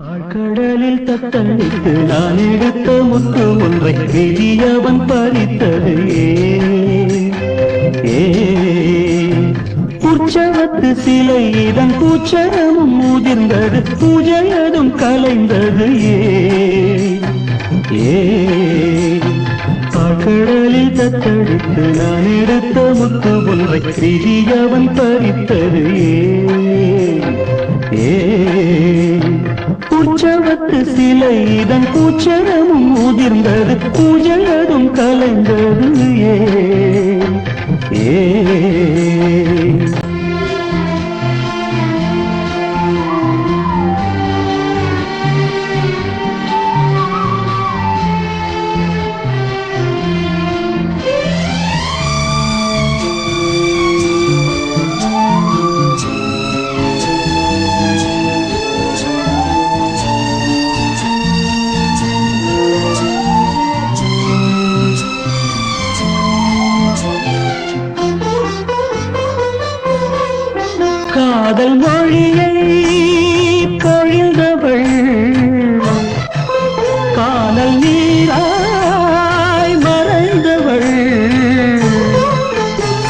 ஆழ்கடலில் தத்தளித்து நான் எடுத்த முத்து ஒன்றை வெளியவன் பறித்தது. உற்சவத்து சிலை இதன் கூச்சரமும் முதிர்ந்தது. பூஜையதும் கலைந்தது. ஏழலில் ஏன்? தத்தளித்து நான் எடுத்த முத்து ஒன்றை விதியவன் பறித்தது. ஏ. உற்சவத்து சிலை இதன் கூச்சரமும் உதிர்ந்தது. பூஜையதும் கலைந்தது. ஏ. காதல் மொழியை பொழிந்தவள் காதல் நீராய் மறைந்தவள்.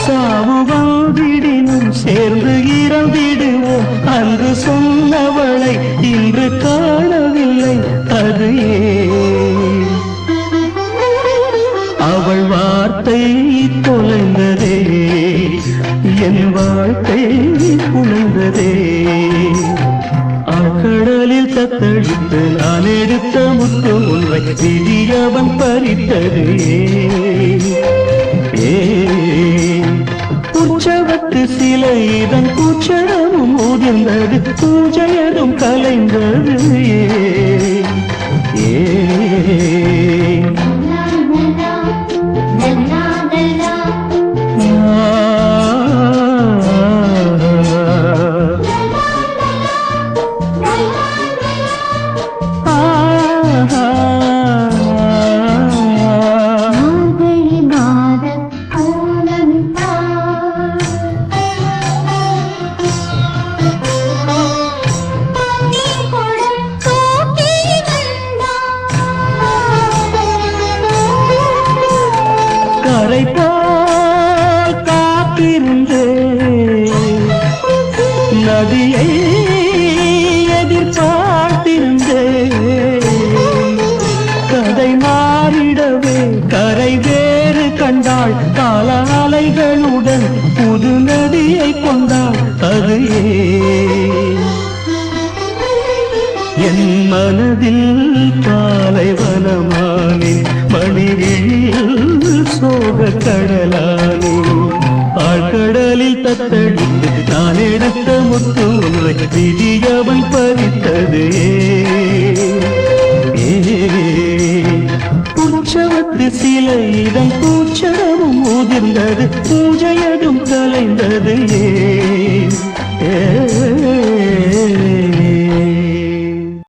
சாவுவாதிடினும் சேர்ந்து இறந்திடுவோம். அன்று சொன்னவளை இன்று காணவில்லை. அது ஏ என் வாழ்க்கை உணர்ந்ததே. அக்கடலில் தத்தளித்து நான் எடுத்த முத்து உன்னை விதியவன் பறித்ததே உற்சவத்து சிலை இதன் கூச்சரமும் முதிர்ந்தது பூஜையதும் கலைந்தது. ஏ வந்தான். போல் காத்திருந்து நதியை எதிர்பார்த்திருந்து கதை மாறிடவே கரை வேறு கண்டாள் கால அலைகளுடன் புது நதியை கொண்டாள் அது என் மனதில் பாலைவனமானே ஆழ்கடலில் தத்தடித்து எடுத்த முத்து ஒன்றை விதியவன் பறித்தது. உற்சவத்து முதிர்ந்தது பூஜையதும் கலைந்தது ஏ.